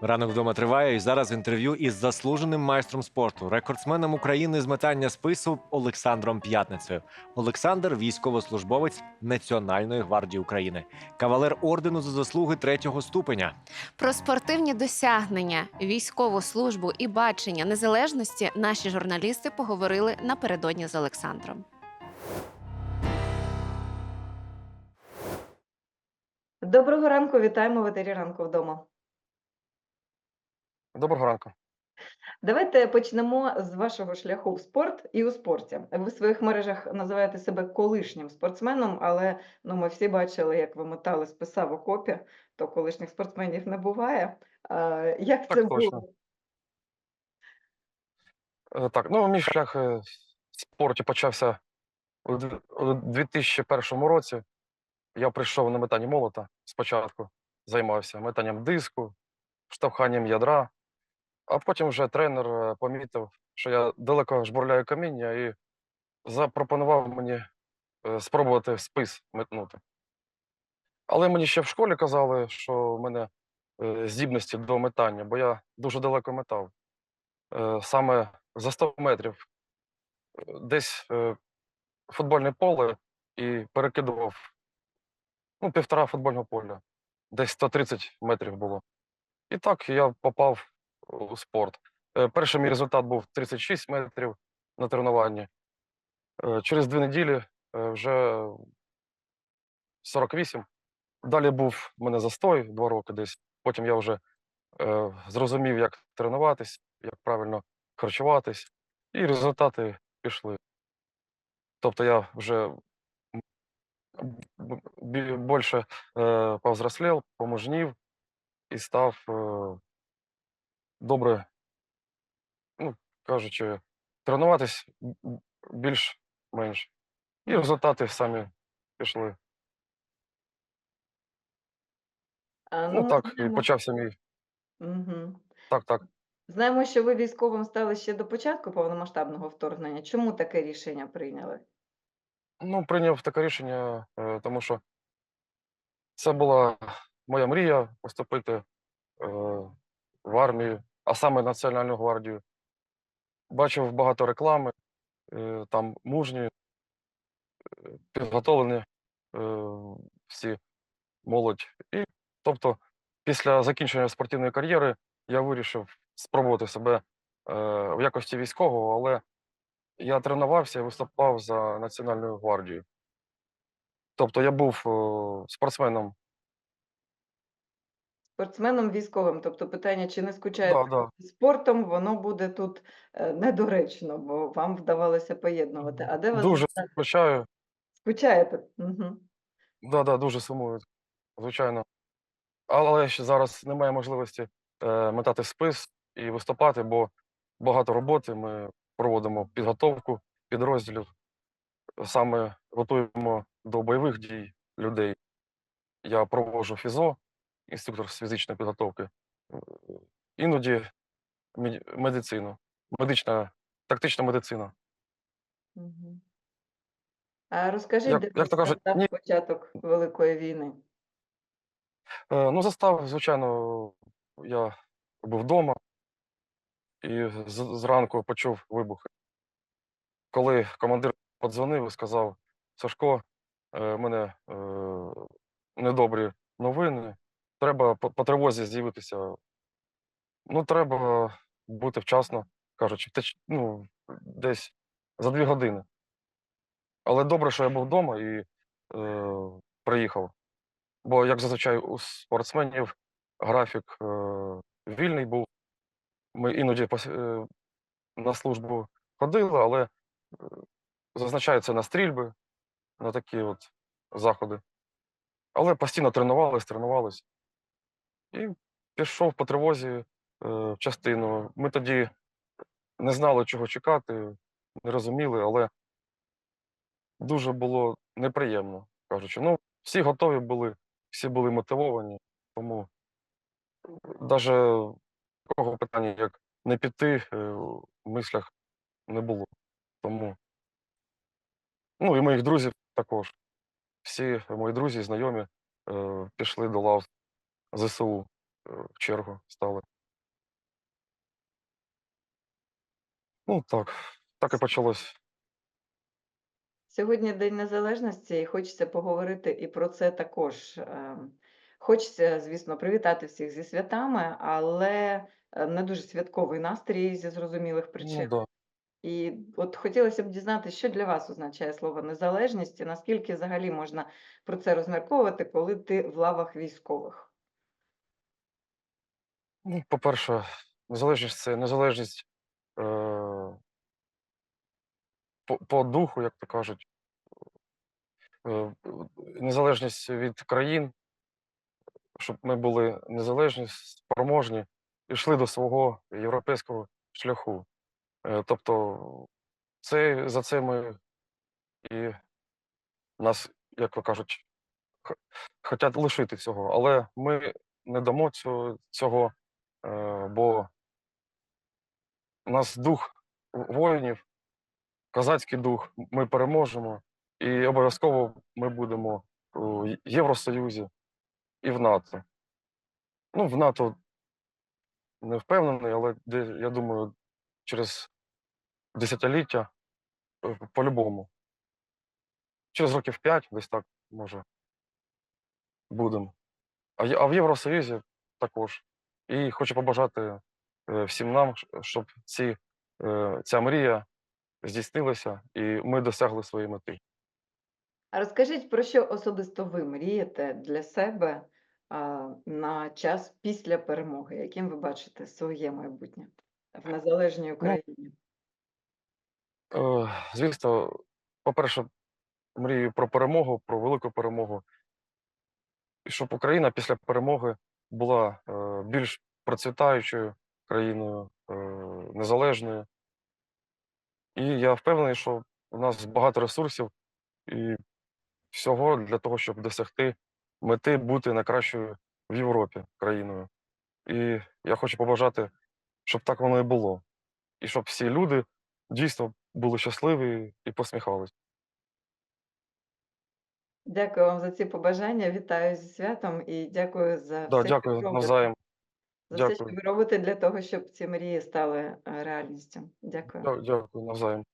Ранок вдома триває і зараз інтерв'ю із заслуженим майстром спорту, рекордсменом України з метання спису Олександром П'ятницею. Олександр військовослужбовець Національної гвардії України, кавалер ордену за заслуги третього ступеня. Про спортивні досягнення, військову службу і бачення незалежності наші журналісти поговорили напередодні з Олександром. Доброго ранку, вітаємо в етері ранку вдома. Доброго ранку. Давайте почнемо з вашого шляху в спорт і у спорті. Ви в своїх мережах називаєте себе колишнім спортсменом, але ну, ми всі бачили, як ви мотали списа в окопі, то колишніх спортсменів не буває. А, як Так це точно. було? Е, Так, ну мій шлях е, в спорті почався у дв- у 2001 році. Я прийшов на метання молота спочатку, займався метанням диску, штовханням ядра, а потім вже тренер е, помітив, що я далеко жбурляю каміння і запропонував мені е, спробувати спис метнути. Але мені ще в школі казали, що в мене е, здібності до метання, бо я дуже далеко метав. Саме за 100 метрів десь футбольне поле і перекидував ну, півтора футбольного поля, десь 130 метрів було. І так я попав у спорт. Е, Перший мій результат був 36 метрів на тренуванні. Е, Через дві неділі е, вже 48. Далі був в мене застой два роки десь. Потім я вже зрозумів, як тренуватись, як правильно харчуватись, і результати пішли. Тобто я вже більше е, повзрослів, помужнів і став добре, ну, кажучи, тренуватись більш-менш. І результати самі пішли. А, Ну ми так, і знаємо, почався мій. Мгм. Так, так. знаємо, що ви військовим стали ще до початку повномасштабного вторгнення. Чому таке рішення прийняли? Ну, прийняв таке рішення, е, тому що це була моя мрія поступити е, в армію, а саме Національну гвардію. Бачив багато реклами, е, там мужні, е, підготовлені е, всі молодь. І, тобто, після закінчення спортивної кар'єри я вирішив спробувати себе в якості військового, але я тренувався і виступав за Національну гвардію. Тобто я був спортсменом. Спортсменом військовим, тобто питання, чи не скучаєте Да, да. спортом, воно буде тут е, недоречно, бо вам вдавалося поєднувати. А де вас Дуже скучаю. скучаєте? Угу. Да, да, дуже сумую, звичайно. Але ще зараз немає можливості е, метати спис і виступати, бо багато роботи. Ми проводимо підготовку підрозділів, саме готуємо до бойових дій людей. Я проводжу фізо, інструктор з фізичної підготовки, іноді медицину, медична, тактична медицина. Угу. А розкажіть, Як- де як то кажуть, застав ні- початок Великої війни? Е, Ну, застав, звичайно, я був вдома і зранку почув вибухи. Коли командир подзвонив і сказав: Сашко, е, в мене е, недобрі новини, треба по, по тривозі з'явитися. Ну, треба бути вчасно, кажучи, втеч, ну, десь за дві години. Але добре, що я був вдома і е, приїхав. Бо, як зазвичай, у спортсменів графік е, вільний був. Ми іноді е, на службу ходили, але е, зазначається на стрільби, на такі от заходи. Але постійно тренувались, тренувались. І пішов по тривозі е, в частину. Ми тоді не знали, чого чекати, не розуміли, але дуже було неприємно, кажучи. Ну, всі готові були, всі були мотивовані, тому навіть такого питання, як не піти, е, в мислях не було. Тому. Ну і моїх друзів також. Всі мої друзі, знайомі е, пішли до лав ЗСУ. в чергу стали. Ну так, так і почалось. Сьогодні День Незалежності, і хочеться поговорити і про це також. Ем, Хочеться, звісно, привітати всіх зі святами, але е, не дуже святковий настрій зі зрозумілих Ну причин. да. І от хотілося б дізнатися, що для вас означає слово незалежність, і наскільки взагалі можна про це розмірковувати, коли ти в лавах військових. Ну, по-перше, незалежність це незалежність е, по, по духу, як то кажуть, е, незалежність від країн, щоб ми були незалежні, спроможні і йшли до свого європейського шляху. Е, тобто, це, за це ми і нас, як то кажуть, х- хотять лишити цього, але ми не дамо цього, цього бо у нас дух воїнів, козацький дух, ми переможемо, і обов'язково ми будемо у Євросоюзі і в НАТО. Ну, в НАТО не впевнений, але я думаю, через десятиліття е, по-любому. Через років 5 десь так може будемо. А в Євросоюзі також. І хочу побажати е, всім нам, щоб ці, е, ця мрія здійснилася, і ми досягли своєї мети. А розкажіть, про що особисто ви мрієте для себе на час після перемоги? Яким ви бачите своє майбутнє в незалежній Україні? Е, Звісно, по-перше, мрію про перемогу, про велику перемогу. І щоб Україна після перемоги була е, більш процвітаючою країною, е, незалежною. І я впевнений, що у нас багато ресурсів і всього для того, щоб досягти мети бути найкращою в Європі країною. І я хочу побажати, щоб так воно і було. І щоб всі люди дійсно були щасливі і посміхались. Дякую вам за ці побажання. Вітаю зі святом і дякую за Да, все, дякую що робите. навзаєм. За все, що Дякую. ви робите для того, щоб ці мрії стали е, реальністю. Дякую. Дя- Дякую навзаєм.